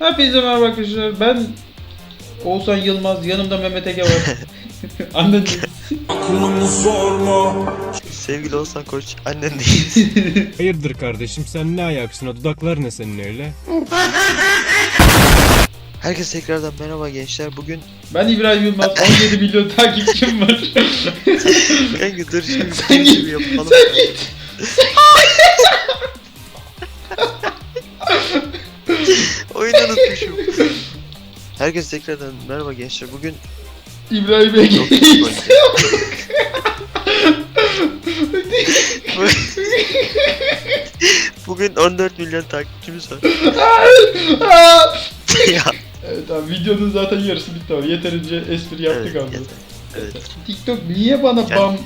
Hepinize merhaba arkadaşlar. Ben Oğuzhan Yılmaz. Yanımda Mehmet Ege var. Annen Sevgili Oğuzhan Koç annen değil. Hayırdır kardeşim sen ne ayaksın o dudaklar ne senin öyle? Herkes tekrardan merhaba gençler. Bugün Ben İbrahim Yılmaz. 17 milyon takipçim var. kanka dur şimdi Sen bir git. yapalım. Sen git. Oyunu unutmuşum. Herkes tekrardan merhaba gençler. Bugün İbrahim Ege. Bugün 14 milyon takipçimiz var. Ya. evet abi videonun zaten yarısı bitti abi. Yeterince espri yaptık evet, abi. yeter. Evet. TikTok niye bana Yani- bam...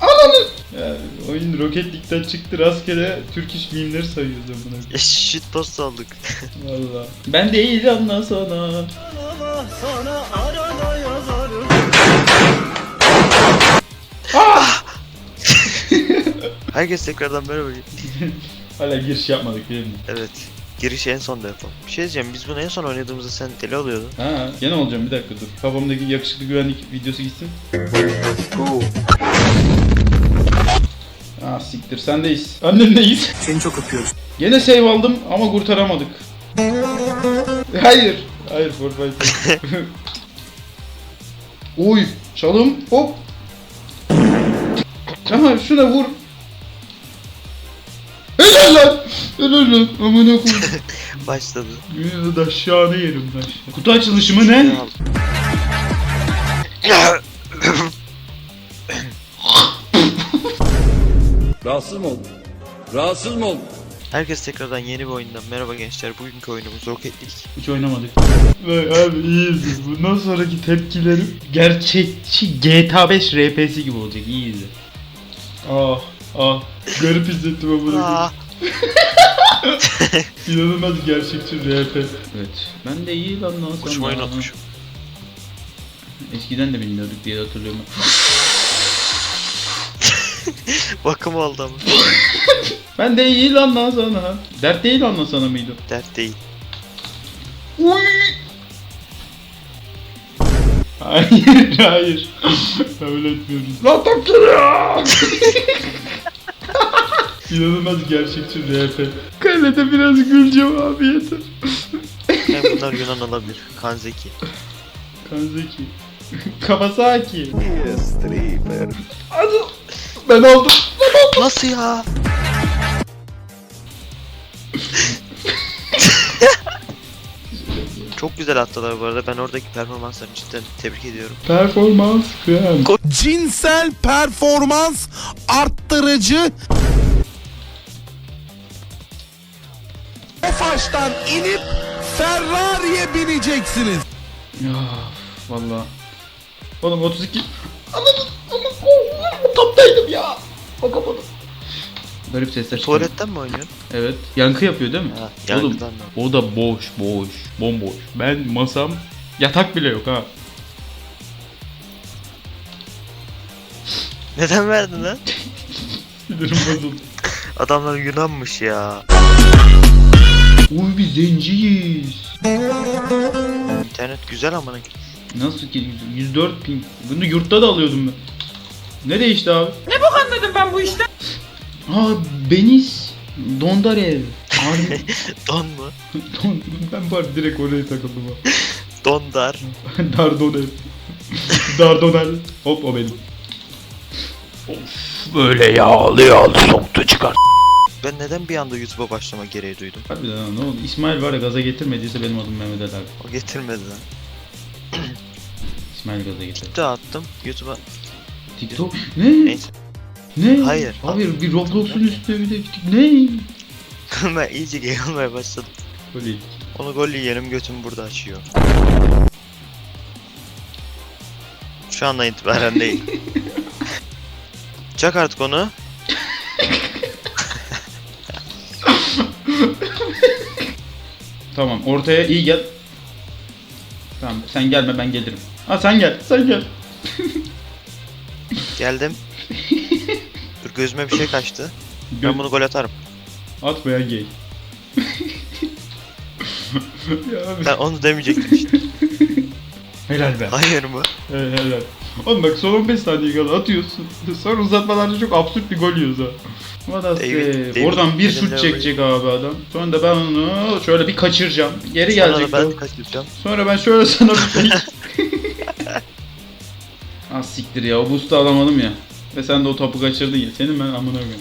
Ananı! Yani oyun Rocket League'den çıktı rastgele Türk iş mimleri sayıyoruz amına. Ya shitpost aldık. Valla. Ben değil anla sana. Herkes tekrardan merhaba. Hala giriş yapmadık değil mi? Evet. Girişi en sonda yapalım. Bir şey diyeceğim biz bunu en son oynadığımızda sen deli oluyordun. Ha, gene olacağım bir dakika dur. Kafamdaki yakışıklı güvenlik videosu gitsin. Ah siktir sendeyiz. Annendeyiz. Seni çok öpüyoruz. Gene save aldım ama kurtaramadık. Hayır. Hayır Fortnite. Oy çalım hop. Aha şuna vur. Helal lan. Helal lan. Amına koyayım. Başladı. Yine de aşağıda yerim ben. Kutu açılışı mı ne? Rahatsız mı oldun? Rahatsız mı oldun? Herkes tekrardan yeni bir oyundan merhaba gençler. Bugünkü oyunumuz Rocket League. Hiç oynamadık. Bak abi iyiyiz. Bundan sonraki tepkilerim gerçekçi GTA 5 RP'si gibi olacak. İyiyiz. Ah ah. Garip hissettim ama bunu. Aa, İnanılmaz gerçekçi RP. Evet. Ben de iyi lan lan sen uçmayı de. unutmuşum. Eskiden de bilmiyorduk diye hatırlıyorum. Bakım oldu ama. Ben de iyi lan lan sana. Dert değil lan lan sana mıydı? Dert değil. Uy. Hayır, hayır. Kabul etmiyoruz. Lan takdiri! İnanılmaz gerçekçi RP. Kalede biraz güleceğim abi yeter. Yani bunlar Yunan olabilir. Kanzeki. Kanzeki. Kawasaki. Hadi. Ben aldım. Nasıl ya? Çok güzel attılar bu arada. Ben oradaki performanslarını cidden tebrik ediyorum. Performans krem. Cinsel performans arttırıcı Tofaş'tan inip Ferrari'ye bineceksiniz. Ya valla. Oğlum 32. Anladın. Toptaydım ya. Bakamadım. Garip sesler çıkıyor. Tuvaletten mi oynuyorsun? Evet. Yankı yapıyor değil mi? Ha, Oğlum yankıdan da. o da boş boş. Bomboş. Ben masam yatak bile yok ha. Neden verdin lan? Sinirim bozuldu. Adamlar Yunanmış ya. Uy biz zenciyiz. İnternet güzel ama Nasıl ki 104 ping. Bunu yurtta da alıyordum ben. Ne değişti abi? Ne bok anladım ben bu işte? Ha Beniz Dondarev. Harbi Don mu? Don, ben bari direkt oraya takıldım ha. Dondar. Dardonev. Dardonel. Hop o benim. Of böyle yağlı yağlı soktu çıkar. Ben neden bir anda YouTube'a başlama gereği duydum? Harbiden ha ne oldu? İsmail var ya gaza getirmediyse benim adım Mehmet Ali abi. O getirmedi lan. İsmail gaza getir. TikTok attım YouTube'a. TikTok ne? Neyse. Ne? Hayır. Abi bir Roblox'un üstüne bir de ne? ben iyice geğilmeye başladım. Böyle Onu gol yiyelim götüm burada açıyor. Şu andan itibaren değil. Çak artık onu. Tamam ortaya iyi gel. Tamam sen gelme ben gelirim. Ha sen gel sen gel. Geldim. Dur gözüme bir şey kaçtı. Gö- Ben bunu gol atarım. Atmayan gay. ya abi. Ben onu demeyecektim işte. Helal be. Hayır mı? Helal helal. Oğlum bak son 15 saniye kala atıyorsun. Sonra uzatmalarda çok absürt bir gol yiyoruz ha. David- Oradan bir şut Villeneuve. çekecek abi adam. Sonra da ben onu şöyle bir kaçıracağım. Geri Sonra gelecek. da ben top. kaçıracağım. Sonra ben şöyle sana bir. Ah siktir ya o boost'u alamadım ya. Ve sen de o topu kaçırdın ya. Senin ben amına koyayım.